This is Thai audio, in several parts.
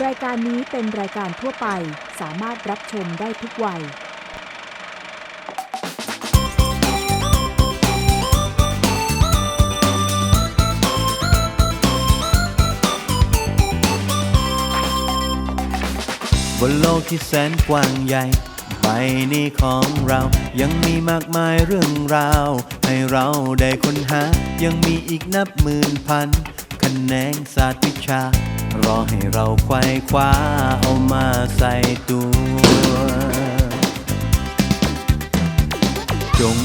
รายการนี้เป็นรายการทั่วไปสามารถรับชมได้ทุกวัย บนโลกที่แสนกว้างใหญ่ใบนี้ของเรายังมีมากมายเรื่องราว ให้เราได้ค้นหายังมีอีกนับหมื่นพันคะแนนศาสตร์วิชา รอให้เราไขว้คว้าเอามาใส่ตัว จง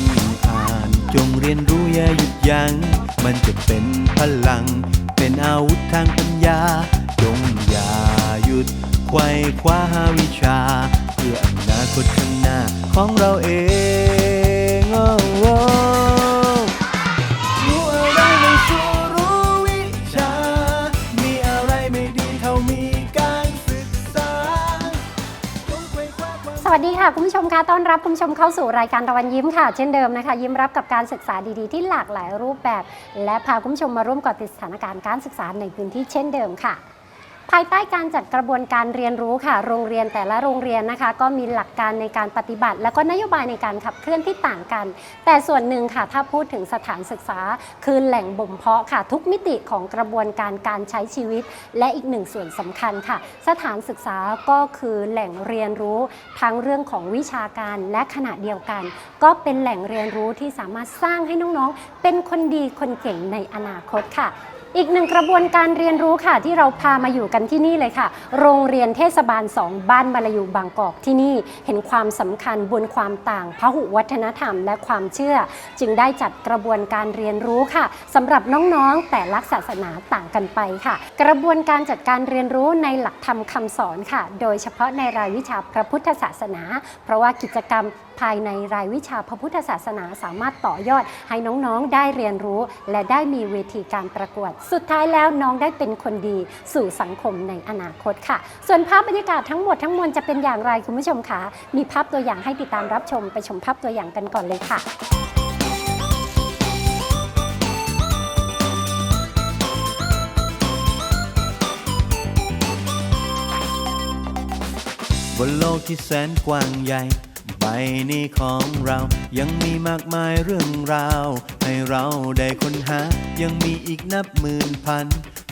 อ่านจงเรียนรู้อย่าหยุดยัง้งมันจะเป็นพลัง เป็นอาวุธทางปัญญา จงอย่าหยุดไขว้คว้าหาวิชา เพื่ออนาคตข้างหน้าของเราเอง สวัสดีค่ะคุณผู้ชมคะต้อนรับคุณผู้ชมเข้าสู่รายการตะวันยิ้มค่ะ เช่นเดิมนะคะ ยิ้มรับกับการศึกษาดีๆ ที่หลากหลายรูปแบบ และพาคุณผู้ชมมาร่วมก่อติดสถานการณ์การศึกษาในพื้นที่เช่นเดิมค่ะ ภายใต้การจัดกระบวนการเรียนรู้ค่ะ โรงเรียนแต่ละโรงเรียนนะคะ ก็มีหลักการในการปฏิบัติ และก็นโยบายในการขับเคลื่อนที่ต่างกัน แต่ส่วนหนึ่งค่ะ ถ้าพูดถึงสถานศึกษา คือแหล่งบ่มเพาะค่ะ ทุกมิติของกระบวนการการใช้ชีวิต และอีกหนึ่งส่วนสำคัญค่ะ สถานศึกษาก็คือแหล่งเรียนรู้ทั้งเรื่องของวิชาการและขณะเดียวกัน ก็เป็นแหล่งเรียนรู้ที่สามารถสร้างให้น้องๆ เป็นคนดีคนเก่งในอนาคตค่ะ อีกหนึ่งกระบวนการเรียนรู้ค่ะ ที่เราพามาอยู่กันที่นี่เลยค่ะ โรงเรียนเทศบาล 2 บ้านมาลายูบางกอกที่นี่เห็นความสำคัญบนความต่างพหุวัฒนธรรม และความเชื่อ จึงได้จัดกระบวนการเรียนรู้ค่ะสำหรับน้องๆแต่ละศาสนาต่างกันไปค่ะ กระบวนการจัดการเรียนรู้ในหลักธรรมคำสอนค่ะ โดยเฉพาะในรายวิชาพระพุทธศาสนา เพราะว่ากิจกรรมภายในรายวิชาพระพุทธศาสนาสามารถต่อยอด ให้น้องๆได้เรียนรู้ และได้มีเวทีการประกวดสุดท้ายแล้วน้องได้เป็นคนดีสู่สังคมในอนาคตค่ะ ส่วนภาพบรรยากาศทั้งหมดทั้งมวลจะเป็นอย่างไรคุณผู้ชมคะมีภาพตัวอย่างให้ติดตามรับชมไปชมภาพตัวอย่างกันก่อนเลยค่ะบนโลกที่แสนกว้างใหญ่ นี้ของเรายังมีมากมายเรื่องราว ให้เราได้ค้นหา ยังมีอีกนับหมื่นพัน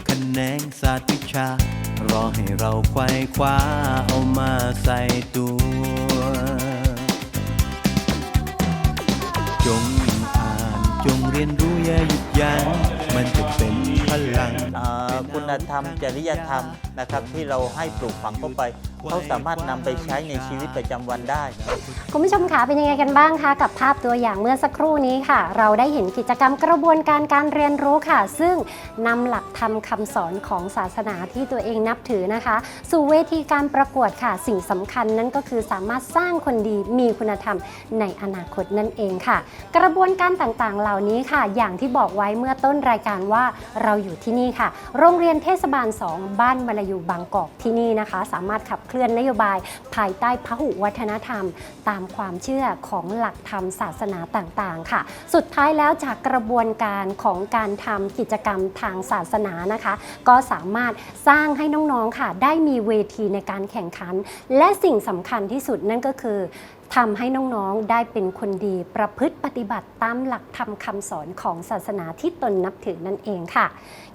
คะแนนศาสตร์วิชา รอให้เราไขว้คว้าเอามาใส่ตัว จงอ่านจงเรียนรู้อย่าหยุดยัง้งมันจะเป็น ลังคุณธรรม จริยธรรมนะครับที่เราให้ปลูกฝังเข้าไป เขาสามารถนำไปใช้ในชีวิตประจำวันได้ คุณผู้ชมคะเป็นยังไงกันบ้างคะกับภาพตัวอย่างเมื่อสักครู่นี้ค่ะ เราได้เห็นกิจกรรมกระบวนการการเรียนรู้ค่ะ ซึ่งนำหลักธรรมคำสอนของศาสนาที่ตัวเองนับถือนะคะ สู่เวทีการประกวดค่ะ สิ่งสำคัญนั่นก็คือสามารถสร้างคนดีมีคุณธรรมในอนาคตนั่นเองค่ะ กระบวนการต่างๆ เหล่านี้ค่ะ อย่างที่บอกไว้เมื่อต้นรายการว่าเราอยู่ที่นี่ค่ะ โรงเรียนเทศบาล 2 บ้านมลายูบางกอกที่นี่นะคะ สามารถขับเคลื่อนนโยบาย ภายใต้พหุวัฒนธรรม ตามความเชื่อของหลักธรรมศาสนาต่างๆ ค่ะ สุดท้ายแล้วจากกระบวนการของการทำกิจกรรมทางศาสนานะคะ ก็สามารถสร้างให้น้องๆค่ะ ได้มีเวทีในการแข่งขัน และสิ่งสำคัญที่สุดนั่นก็คือ ทำให้น้องๆได้เป็นคนดีประพฤติปฏิบัติตามหลักธรรมคำสอนของศาสนาที่ตนนับถือนั่นเองค่ะ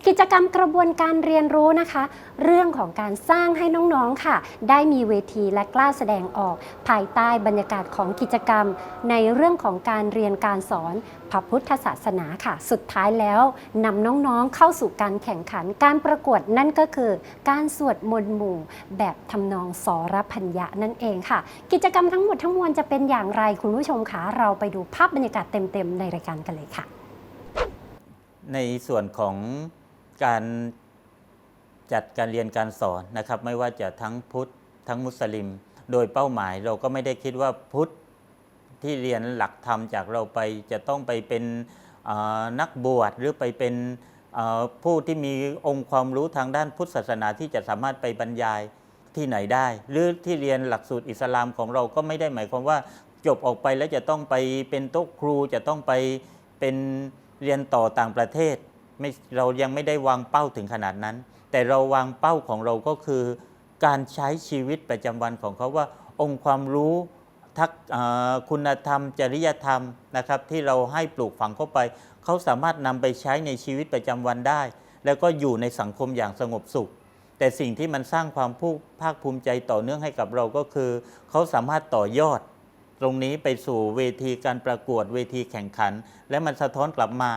กิจกรรมกระบวนการเรียนรู้นะคะ เรื่องของการสร้างให้น้องๆค่ะ ได้มีเวทีและกล้าแสดงออก ภายใต้บรรยากาศของกิจกรรม ในเรื่องของการเรียนการสอนพระพุทธศาสนาค่ะ สุดท้ายแล้วนำน้องๆเข้าสู่การแข่งขันการประกวดนั่นก็คือ การสวดมนต์หมู่ แบบทำนองสรพัญญะนั่นเองค่ะ กิจกรรมทั้งหมดทั้งมวลจะเป็นอย่างไรคุณผู้ชมคะเราไปดูภาพบรรยากาศเต็มๆ ในรายการกันเลยค่ะ ในส่วนของ การจัดการเรียนการสอนนะครับ ไม่ว่าจะทั้งพุทธทั้งมุสลิม โดยเป้าหมายเราก็ไม่ได้คิดว่าพุทธที่เรียนหลักธรรมจากเราไปจะต้องไปเป็นนักบวชหรือไปเป็นผู้ที่มีองค์ความรู้ทางด้านพุทธศาสนาที่จะสามารถไปบรรยายที่ไหนได้ หรือที่เรียนหลักสูตรอิสลามของเราก็ไม่ได้หมายความว่าจบออกไปแล้วจะต้องไปเป็นโต๊ะครูจะต้องไปเป็นเรียนต่อต่างประเทศ ไม่เรายังไม่ได้วางเป้าถึงขนาดนั้น แต่เราวางเป้าของเราก็คือ การใช้ชีวิตประจำวันของเขาว่า องค์ความรู้ทักคุณธรรม จริยธรรมนะครับที่เราให้ปลูกฝังเข้าไป เขาสามารถนำไปใช้ในชีวิตประจำวันได้ แล้วก็อยู่ในสังคมอย่างสงบสุข แต่สิ่งที่มันสร้างความภภาคภูมิใจต่อเนื่องให้กับเราก็คือ เขาสามารถต่อยอด ตรงนี้ไปสู่เวทีการประกวดเวทีแข่งขัน และมันสะท้อนกลับมา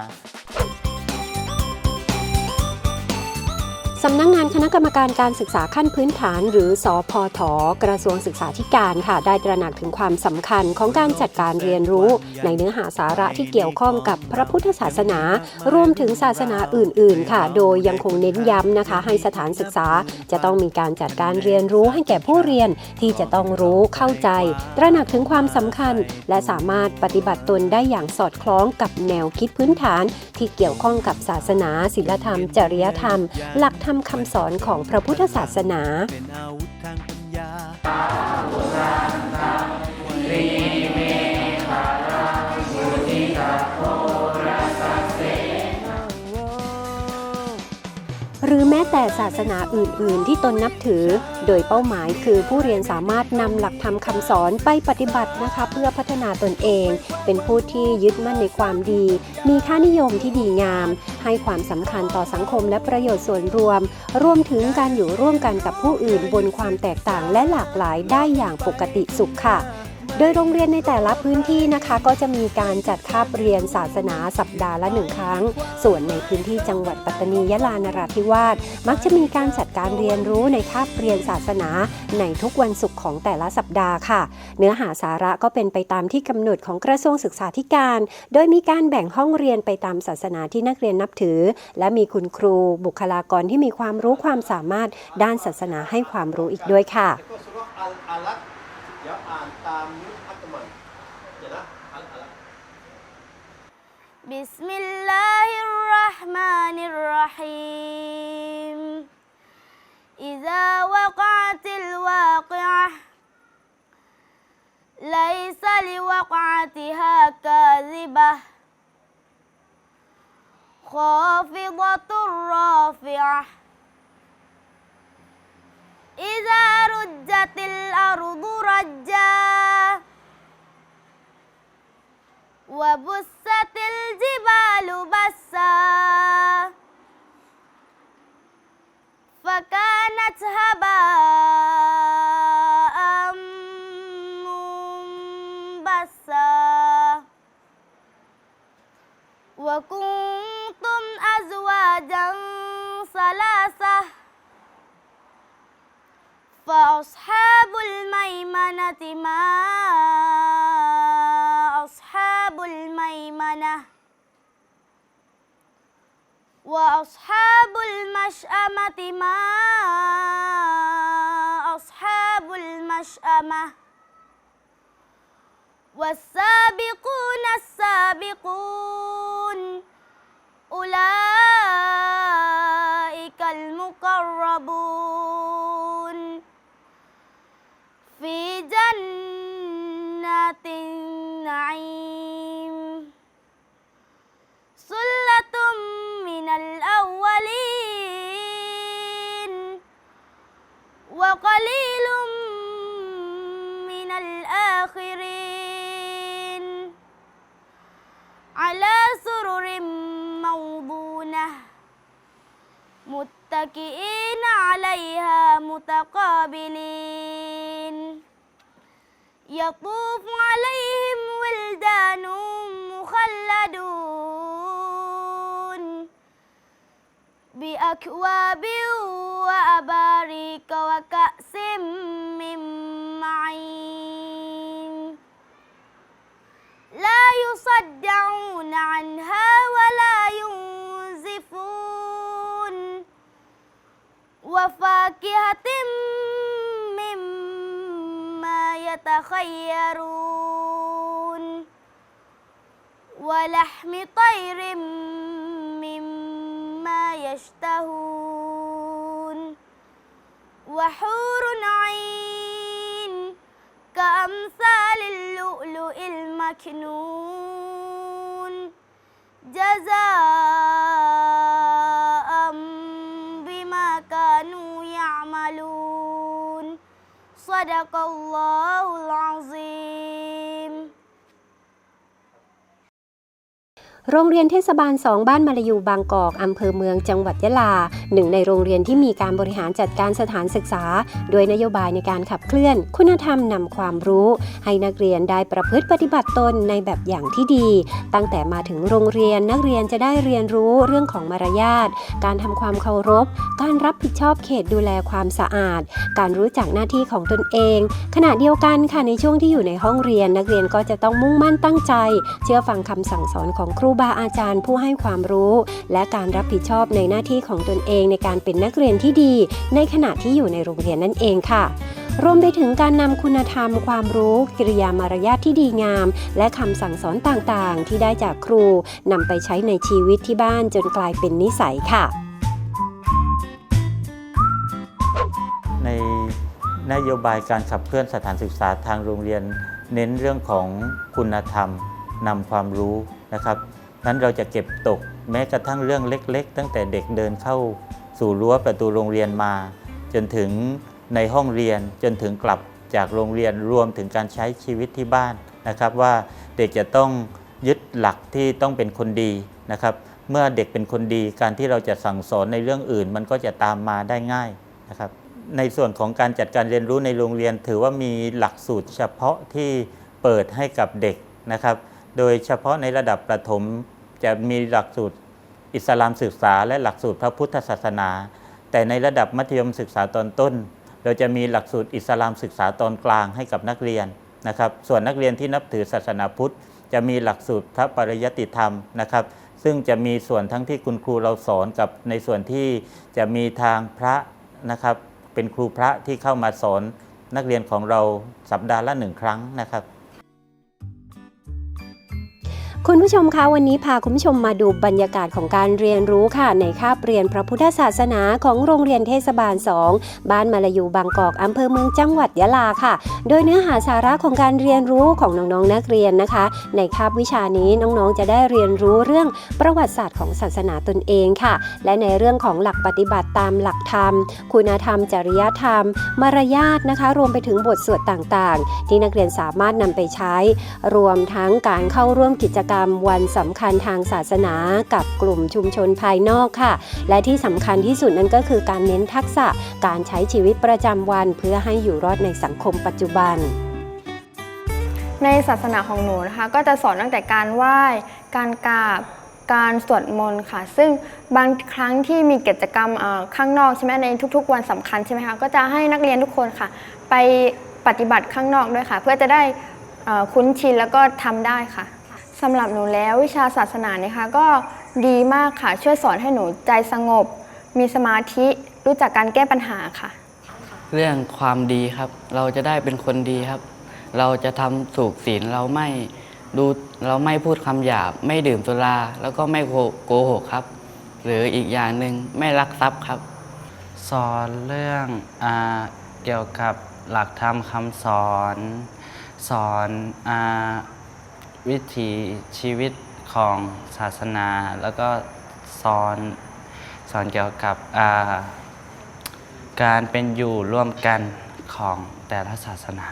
สำนักงงานคณะกรรมการการศึกษาขั้นพื้นฐาน หรือสอพอถกระทรวงศึกษาธิการค่ะ ได้ตระหนักถึงความสำคัญของการจัดการเรียนรู้ ในเนื้อหาสาระที่เกี่ยวข้องกับพระพุทธศาสนา รวมถึงศาสนาอื่น ๆ ค่ะ โดยยังคงเน้นย้ำนะคะ ให้สถานศึกษาจะต้องมีการจัดการเรียนรู้ให้แก่ผู้เรียนที่จะต้องรู้เข้าใจ ตระหนักถึงความสำคัญ และสามารถปฏิบัติตนได้อย่างสอดคล้องกับแนวคิดพื้นฐาน ที่เกี่ยวข้องกับศาสนา ศีลธรรม จริยธรรม หลักธรรมคำสอนของพระพุทธศาสนาเป็นอาวุธทางปัญญา หรือแม้แต่ศาสนาอื่น ๆ ที่ตนนับถือ โดยเป้าหมายคือผู้เรียนสามารถนำหลักธรรมคำสอนไปปฏิบัตินะคะเพื่อพัฒนาตนเอง เป็นผู้ที่ยึดมั่นในความดี มีค่านิยมที่ดีงาม ให้ความสำคัญต่อสังคมและประโยชน์ส่วนรวม รวมถึงการอยู่ร่วมกันกับผู้อื่นบนความแตกต่างและหลากหลายได้อย่างปกติสุขค่ะ โดยโรงเรียนในแต่ละพื้นที่นะคะก็จะมีการจัดคาบเรียนศาสนาสัปดาห์ละหนึ่งครั้ง ส่วนในพื้นที่จังหวัดปัตตานียะลานราธิวาสมักจะมีการจัดการเรียนรู้ในคาบเรียนศาสนา ในทุกวันศุกร์ของแต่ละสัปดาห์ค่ะ เนื้อหาสาระก็เป็นไปตามที่กำหนดของกระทรวงศึกษาธิการ โดยมีการแบ่งห้องเรียนไปตามศาสนาที่นักเรียนนับถือ และมีคุณครูบุคลากรที่มีความรู้ความสามารถด้านศาสนาให้ความรู้อีกด้วยค่ะเดี๋ยวอ่านตาม بسم الله الرحمن الرحيم. إذا وقعت الواقعة ليس لوقعتها كاذبة. خافضة رافعة. إذا رجت الأرض رجا وبست الجبال بسا. فكانت هباء منبسا. وكنتم أزواجا ثلاثة. فأصحاب الميمنة ما وأصحاب المشأمة ما أصحاب المشأمة والسابقون السابقون أولئك المقربون في جنات وقليل من الآخرين. على سرر موضونة متكئين عليها متقابلين. يطوف عليهم ولدان مخلدون. بأكواب وأباريك وكأس من معين. لا يصدعون عنها ولا ينزفون. وفاكهة مما يتخيرون. ولحم طير مما يشتهون. وحور عين كأمثال اللؤلؤ المكنون جزاء بما كانوا يعملون صدق الله العظيم โรงเรียนเทศบาล 2 บ้านมาลายูบางกอกอำเภอเมืองจังหวัดยะลา หนึ่งในโรงเรียนที่มีการบริหารจัดการสถานศึกษา โดยนโยบายในการขับเคลื่อน คุณธรรมนำความรู้ ให้นักเรียนได้ประพฤติปฏิบัติตนในแบบอย่างที่ดี ตั้งแต่มาถึงโรงเรียนนักเรียนจะได้เรียนรู้เรื่องของมารยาท การทำความเคารพ การรับผิดชอบเขตดูแลความสะอาด การรู้จักหน้าที่ของตนเอง ขณะเดียวกันค่ะในช่วงที่อยู่ในห้องเรียน นักเรียนก็จะต้องมุ่งมั่นตั้งใจ เชื่อฟังคำสั่งสอนของครูบาอาจารย์ผู้ให้ความรู้ และการรับผิดชอบในหน้าที่ของตนเองในการเป็นนักเรียนที่ดี ในขณะที่อยู่ในโรงเรียนนั่นเองค่ะรวมไปถึงการนำคุณธรรม ความรู้กิริยามารยาทที่ดีงาม และคำสั่งสอนต่างๆ ที่ได้จากครูนำไปใช้ในชีวิตที่บ้านจนกลายเป็นนิสัยค่ะ ในนโยบายการขับเคลื่อนสถานศึกษาทางโรงเรียน เน้นเรื่องของคุณธรรมนำความรู้นะครับ นั้นเราจะเก็บตกแม้กระทั่งเรื่องเล็ก ๆ ตั้งแต่เด็กเดินเข้าสู่รั้วประตูโรงเรียนมา จนถึงในห้องเรียนจนถึงกลับจากโรงเรียนรวมถึงการใช้ชีวิตที่บ้านนะครับ ว่าเด็กจะต้องยึดหลักที่ต้องเป็นคนดีนะครับ เมื่อเด็กเป็นคนดีการที่เราจะสั่งสอนในเรื่องอื่น มันก็จะตามมาได้ง่ายนะครับ ในส่วนของการจัดการเรียนรู้ในโรงเรียน ถือว่ามีหลักสูตรเฉพาะที่เปิดให้กับเด็กนะครับ โดยเฉพาะในระดับประถม จะมีหลักสูตรอิสลามศึกษาและหลักสูตรพระพุทธศาสนา แต่ในระดับมัธยมศึกษาตอนต้น เราจะมีหลักสูตรอิสลามศึกษาตอนกลางให้กับนักเรียนนะครับ ส่วนนักเรียนที่นับถือศาสนาพุทธ จะมีหลักสูตรพระปริยติธรรมนะครับ ซึ่งจะมีส่วนทั้งที่คุณครูเราสอนกับในส่วนที่จะมีทางพระนะครับเป็นครูพระที่เข้ามาสอนนักเรียนของเราสัปดาห์ละหนึ่งครั้งนะครับ คุณผู้ชมคะวันนี้พาคุณผู้ชมมาดูบรรยากาศของการเรียนรู้ค่ะ ในคาบเรียนพระพุทธศาสนาของโรงเรียนเทศบาล 2 บ้านมาลายูบางกอกอำเภอเมืองจังหวัดยะลาค่ะ โดยเนื้อหาสาระของการเรียนรู้ของน้องๆนักเรียนนะคะ ในคาบวิชานี้น้องๆจะได้เรียนรู้เรื่องประวัติศาสตร์ของศาสนาตนเองค่ะ และในเรื่องของหลักปฏิบัติตามหลักธรรม คุณธรรม จริยธรรม มารยาทนะคะ รวมไปถึงบทสวดต่างๆ ที่นักเรียนสามารถนำไปใช้ รวมทั้งการเข้าร่วมกิจกรรมวันสำคัญทางศาสนากับกลุ่มชุมชนภายนอกค่ะ และที่สำคัญที่สุดนั่นก็คือการเน้นทักษะการใช้ชีวิตประจำวัน เพื่อให้อยู่รอดในสังคมปัจจุบันในศาสนาของหนูนะคะก็จะสอนตั้งแต่การไหว้ การกราบ การสวดมนต์ค่ะ ซึ่งบางครั้งที่มีกิจกรรมข้างนอกใช่ไหมในทุก ๆ วันสำคัญใช่ไหมคะก็จะให้นักเรียนทุกคนค่ะ ไปปฏิบัติข้างนอกด้วยค่ะ เพื่อจะได้คุ้นชินแล้วก็ทำได้ค่ะ สำหรับหนูแล้ววิชาศาสนาเนี่ยค่ะก็ดีมากค่ะช่วยสอนให้หนูใจสงบ มีสมาธิรู้จักการแก้ปัญหาค่ะ เรื่องความดีครับ เราจะได้เป็นคนดีครับ เราจะทำถูกศีลเราไม่ดูเราไม่พูดคำหยาบ ไม่ดื่มสุราแล้วก็ไม่โกโกหกครับ หรืออีกอย่างหนึ่งไม่ลักทรัพย์ครับ สอนเรื่องอาเกี่ยวกับหลักธรรมคำสอน สอนอา วิถีชีวิตของศาสนา แล้วก็สอนสอนเกี่ยวกับการเป็นอยู่ร่วมกันของแต่ละศาสนา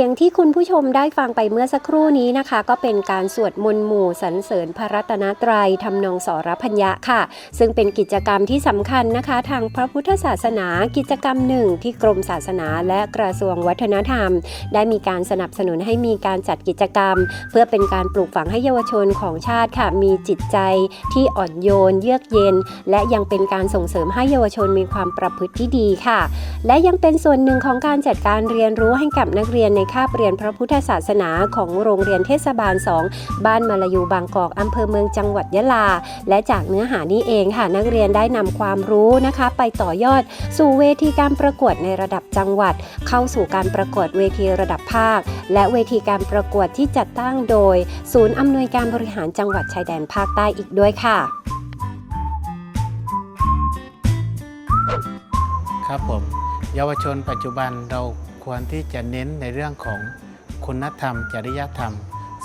สียงที่คุณผู้ชมได้ฟังไปเมื่อสักครู่นี้นะคะ ก็เป็นการสวดมนต์หมู่สรรเสริญพระรัตนตรัยทำนองสรพัญญะค่ะ ซึ่งเป็นกิจกรรมที่สำคัญนะคะ ทางพระพุทธศาสนากิจกรรมหนึ่งที่กรมศาสนาและกระทรวงวัฒนธรรม ได้มีการสนับสนุนให้มีการจัดกิจกรรม เพื่อเป็นการปลูกฝังให้เยาวชนของชาติค่ะ มีจิตใจที่อ่อนโยน เยือกเย็น และยังเป็นการส่งเสริมให้เยาวชนมีความประพฤติที่ดีค่ะ และยังเป็นส่วนหนึ่งของการจัดการเรียนรู้ให้กับนักเรียนในคาบเรียนพระพุทธศาสนาของโรงเรียนเทศบาล 2 บ้านมาลายูบางกอกอำเภอเมืองจังหวัดยะลา และจากเนื้อหานี้เองค่ะนักเรียนได้นำความรู้นะคะ ไปต่อยอดสู่เวทีการประกวดในระดับจังหวัด เข้าสู่การประกวดเวทีระดับภาค และเวทีการประกวดที่จัดตั้งโดย ศูนย์อำนวยการบริหารจังหวัดชายแดนภาคใต้อีกด้วยค่ะครับผมเยาวชนปัจจุบันเรา ควรที่จะเน้นในเรื่องของคุณธรรม จริยธรรม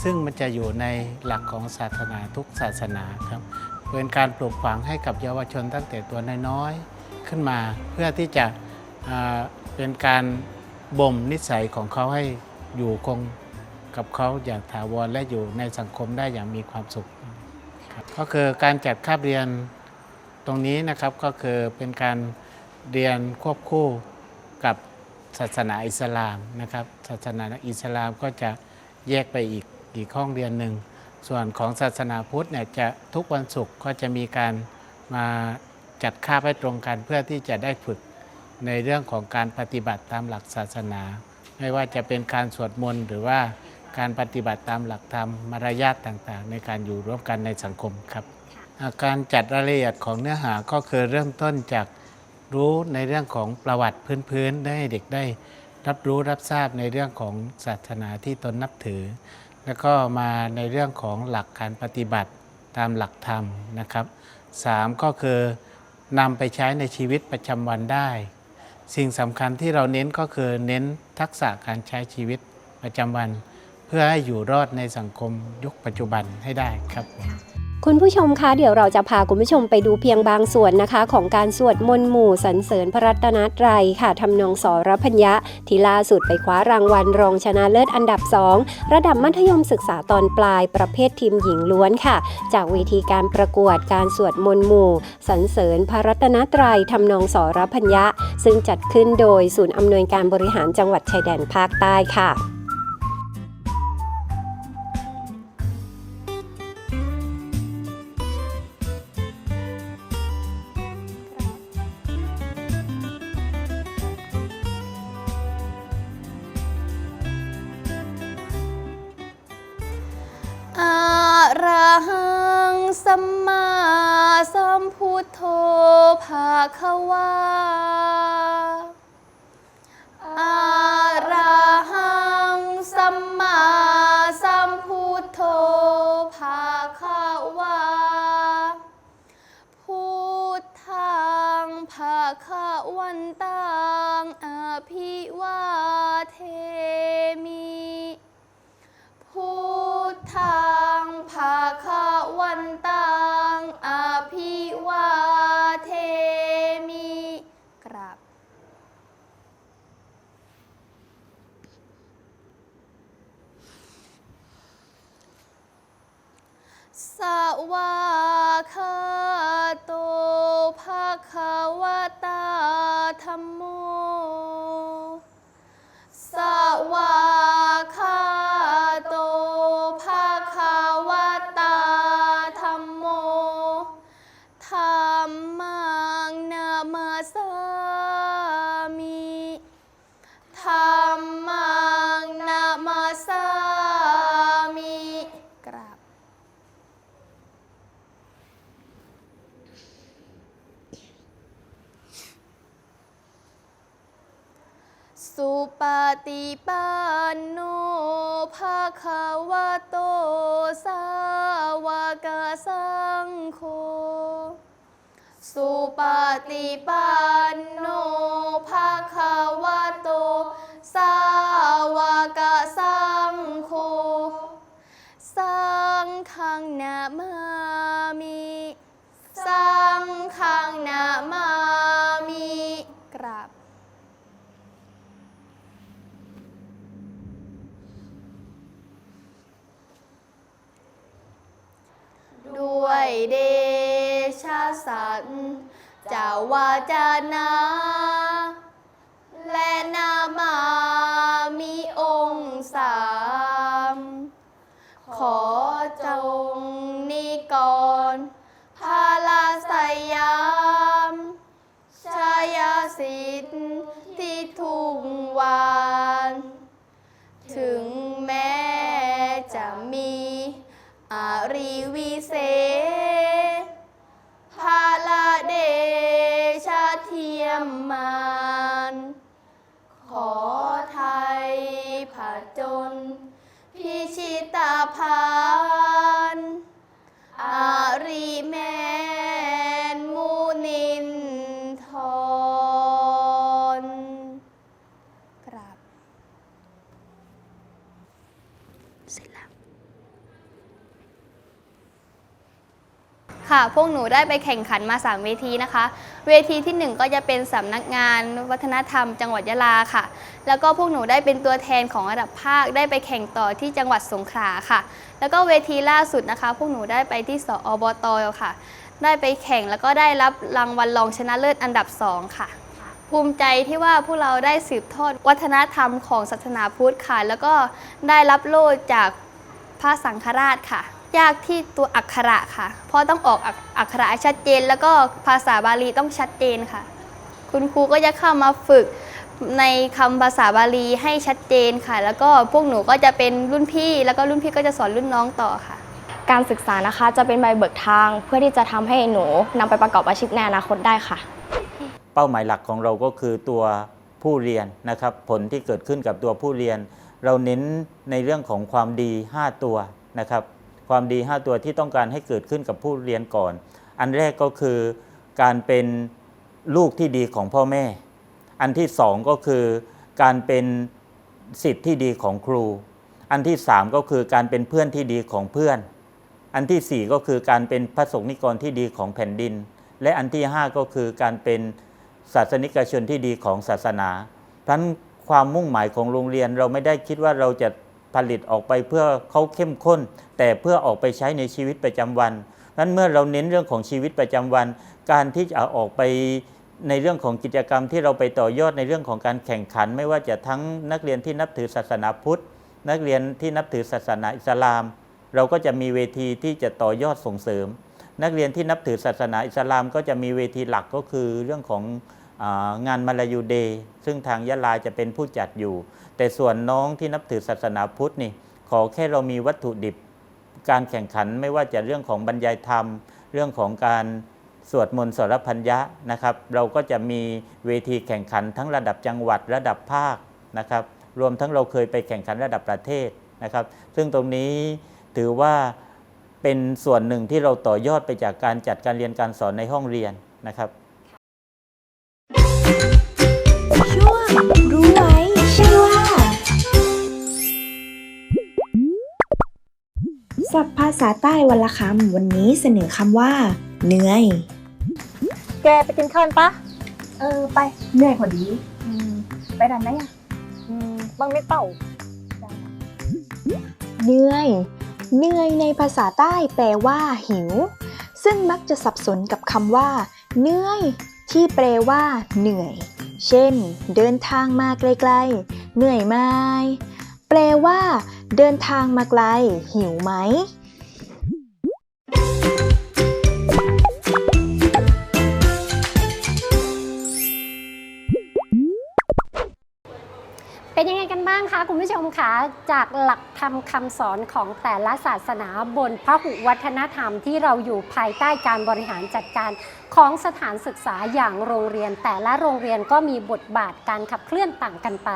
ซึ่งมันจะอยู่ในหลักของศาสนาทุกศาสนาครับเป็นการปลูกฝังให้กับเยาวชนตั้งแต่ตัวน้อยๆขึ้นมาเพื่อที่จะเป็นการบ่มนิสัยของเขาให้อยู่คงกับเขาอย่างถาวรและอยู่ในสังคมได้อย่างมีความสุข ก็คือการจัดคาบเรียนตรงนี้นะครับก็คือเป็นการเรียนควบคู่กับ ศาสนาอิสลามนะครับศาสนาอิสลามก็จะแยกไปอีกอีกห้องเรียนหนึ่ง ส่วนของศาสนาพุทธเนี่ยจะทุกวันศุกร์ก็จะมีการมาจัดคาบให้ตรงกันเพื่อที่จะได้ฝึกในเรื่องของการปฏิบัติตามหลักศาสนา ไม่ว่าจะเป็นการสวดมนต์หรือว่าการปฏิบัติตามหลักธรรมมารยาทต่างๆ ในการอยู่ร่วมกันในสังคมครับอ่าการจัดรายละเอียดของเนื้อหาก็คือเริ่มต้นจาก รู้ในเรื่องของประวัติพื้นๆได้ให้เด็กได้ รับรู้รับทราบในเรื่องของศาสนาที่ตนนับถือ แล้วก็มาในเรื่องของหลักการปฏิบัติตามหลักธรรมนะครับสามก็คือนำไปใช้ในชีวิตประจำวันได้ สิ่งสำคัญที่เราเน้นก็คือเน้นทักษะการใช้ชีวิตประจำวัน เพื่อให้อยู่รอดในสังคมยุคปัจจุบันให้ได้ครับ คุณผู้ชมคะเดี๋ยวเราจะพาคุณผู้ชมไปดูเพียงบางส่วนนะคะ ของการสวดมนต์หมู่สรรเสริญพระรัตนตรัยค่ะทำนองสรพัญญะที่ล่าสุดไปคว้ารางวัลรองชนะเลิศอันดับ 2 ระดับมัธยมศึกษาตอนปลายประเภททีมหญิงล้วนค่ะ จากเวทีการประกวดการสวดมนต์หมู่สรรเสริญพระรัตนตรัยทำนองสรพัญญะ ซึ่งจัดขึ้นโดยศูนย์อำนวยการบริหารจังหวัดชายแดนภาคใต้ค่ะอะ ภาควาอะระหังสัมมาสัมพุทโธภาควาพุทธังภาควันตังอภิวาเทม วตาธรรม สุปฏิปันโนภาคาวะโต สาวกสังโฆ สุปฏิปันโนภาคาวะโต สาวกสังโฆ สังฆังนามามิ สังฆังนามามิ กราบ เดชาสันจะวาจานาและนามามีองค์สาม ขอจงนิกรพาลาสยามชายาสิทธิ์ที่ทุ่งวาน ค่ะ พวกหนูได้ไปแข่งขันมา 3 เวทีนะคะ เวทีทีหนึ่1 ก็จะเป็นสำนักงานวัฒนธรรม จังหวัดยะลาค่ะ แล้วก็พวกหนูได้เป็นตัวแทนของระดับภาค ได้ไปแข่งต่อที่จังหวัดสงขลาค่ะ แล้วก็เวทีล่าสุดนะคะ พวกหนูได้ไปที่สอบตค่ะ ได้ไปแข่งแล้วก็ได้รับรางวัลรองชนะเลิศอันดับ 2 ค่ะ ภูมิใจที่ว่าพวกเราได้สืบทอดวัฒนธรรมของศาสนาพุทธค่ะ แล้วก็ได้รับโล่จากพระสังฆราชค่ะ ยากที่ตัวอักขระค่ะ เพราะต้องออกอักอักขระให้ชัดเจน แล้วก็ภาษาบาลีต้องชัดเจนค่ะ คุณครูก็จะเข้ามาฝึกในคำภาษาบาลีให้ชัดเจนค่ะ แล้วก็พวกหนูก็จะเป็นรุ่นพี่ แล้วก็รุ่นพี่ก็จะสอนรุ่นน้องต่อค่ะ การศึกษานะคะจะเป็นใบเบิกทาง เพื่อที่จะทำให้หนูนำไปประกอบอาชีพในอนาคตได้ค่ะ เป้าหมายหลักของเราก็คือตัวผู้เรียนนะครับผลที่เกิดขึ้นกับตัวผู้เรียน เราเน้นในเรื่องของความดี 5 ตัวนะครับ ความดี 5 ตัวที่ต้องการให้เกิดขึ้นกับผู้เรียนก่อน อันแรกก็คือการเป็นลูกที่ดีของพ่อแม่ อันที่สองก็คือการเป็นสิทธิ์ที่ดีของครู อันที่สามก็คือการเป็นเพื่อนที่ดีของเพื่อน อันที่สี่ก็คือการเป็นพระสงฆ์นิกรที่ดีของแผ่นดิน และอันที่ห้าก็คือการเป็นศาสนิกชนที่ดีของศาสนาเพราะฉะนั้นความมุ่งหมายของโรงเรียนเราไม่ได้คิดว่าเราจะ ผลิตออกไปเพื่อเขาเข้มข้น แต่เพื่อออกไปใช้ในชีวิตประจำวันนั้นเมื่อเราเน้นเรื่องของชีวิตประจำวัน การที่จะออกไปในเรื่องของกิจกรรมที่เราไปต่อยอดในเรื่องของการแข่งขัน ไม่ว่าจะทั้งนักเรียนที่นับถือศาสนาพุทธ นักเรียนที่นับถือศาสนาอิสลาม เราก็จะมีเวทีที่จะต่อยอดส่งเสริม นักเรียนที่นับถือศาสนาอิสลาม ก็จะมีเวทีหลักก็คือเรื่องของงานมาลายูเดย์ซึ่งทางยะลาจะเป็นผู้จัดอยู่ แต่ส่วนน้องที่นับถือศาสนาพุทธนี่ขอแค่เรามีวัตถุดิบการแข่งขันไม่ว่าจะเรื่องของบรรยายธรรม เรื่องของการสวดมนต์สรพัญญะนะครับ เราก็จะมีเวทีแข่งขันทั้งระดับจังหวัดระดับภาคนะครับ รวมทั้งเราเคยไปแข่งขันระดับประเทศนะครับ ซึ่งตรงนี้ถือว่าเป็นส่วนหนึ่งที่เราต่อยอดไปจากการจัดการเรียนการสอนในห้องเรียนนะครับ ช่วงรู้ไว่ ศัพท์ภาษาใต้วันละคำวันนี้เสนอคำว่า เหนื่อย แกไปกินข้าวปะเออไปเหนื่อยพอดีอืมไปร้านไหนอะอืมบางไม่เป่า เหนื่อย เหนื่อยในภาษาใต้แปลว่า หิว ซึ่งมักจะสับสนกับคำว่า เหนื่อย ที่แปลว่า เหนื่อย เช่น เดินทางมาไกลๆ เหนื่อยไหม แปลว่า เดินทางมาไกล หิวไหม เป็นยังไงกันบ้างคะคุณผู้ชมคะจากหลักธรรมคำสอนของแต่ละศาสนาบนพหุวัฒนธรรมที่เราอยู่ภายใต้การบริหารจัดการของสถานศึกษาอย่างโรงเรียน แต่ละโรงเรียนก็มีบทบาทการขับเคลื่อนต่างกันไป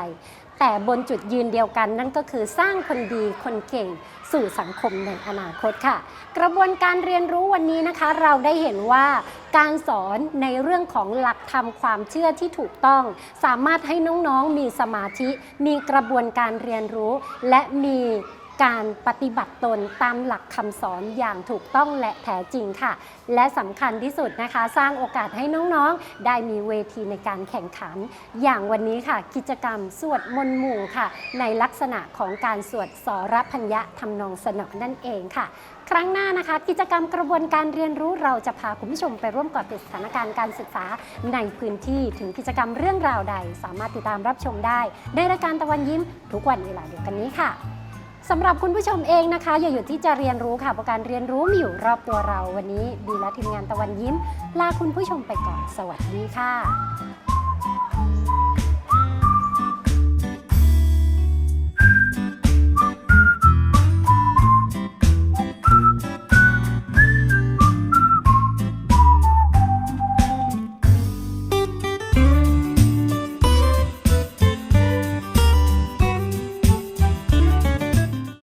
แต่บนจุดยืนเดียวกันนั่นก็คือสร้างคนดีคนเก่งสู่สังคมในอนาคตค่ะ กระบวนการเรียนรู้วันนี้นะคะ เราได้เห็นว่าการสอนในเรื่องของหลักธรรมความเชื่อที่ถูกต้อง สามารถให้น้องๆมีสมาธิ มีกระบวนการเรียนรู้ และมี การปฏิบัติตนตามหลักคำสอนอย่างถูกต้องและแท้จริงค่ะ และสำคัญที่สุดนะคะ สร้างโอกาสให้น้องๆ ได้มีเวทีในการแข่งขัน อย่างวันนี้ค่ะ กิจกรรมสวดมนต์หมู่ค่ะ ในลักษณะของการสวดสรพัญญะทำนองสนอนั่นเองค่ะ ครั้งหน้านะคะ กิจกรรมกระบวนการเรียนรู้เราจะพาคุณผู้ชมไปร่วมกาะติดสถานการณ์การศึกษาในพื้นที่ถึงกิจกรรมเรื่องราวใด สามารถติดตามรับชมได้ในรายการตะวันยิ้มทุกวันเวลาเดียวกันนี้ค่ะ สำหรับคุณผู้ชมเองนะคะ อย่าหยุดที่จะเรียนรู้ค่ะเพราะการเรียนรู้มีอยู่รอบตัวเราวันนี้ ดีและทีมงานตะวันยิ้ม ลาคุณผู้ชมไปก่อน สวัสดีค่ะ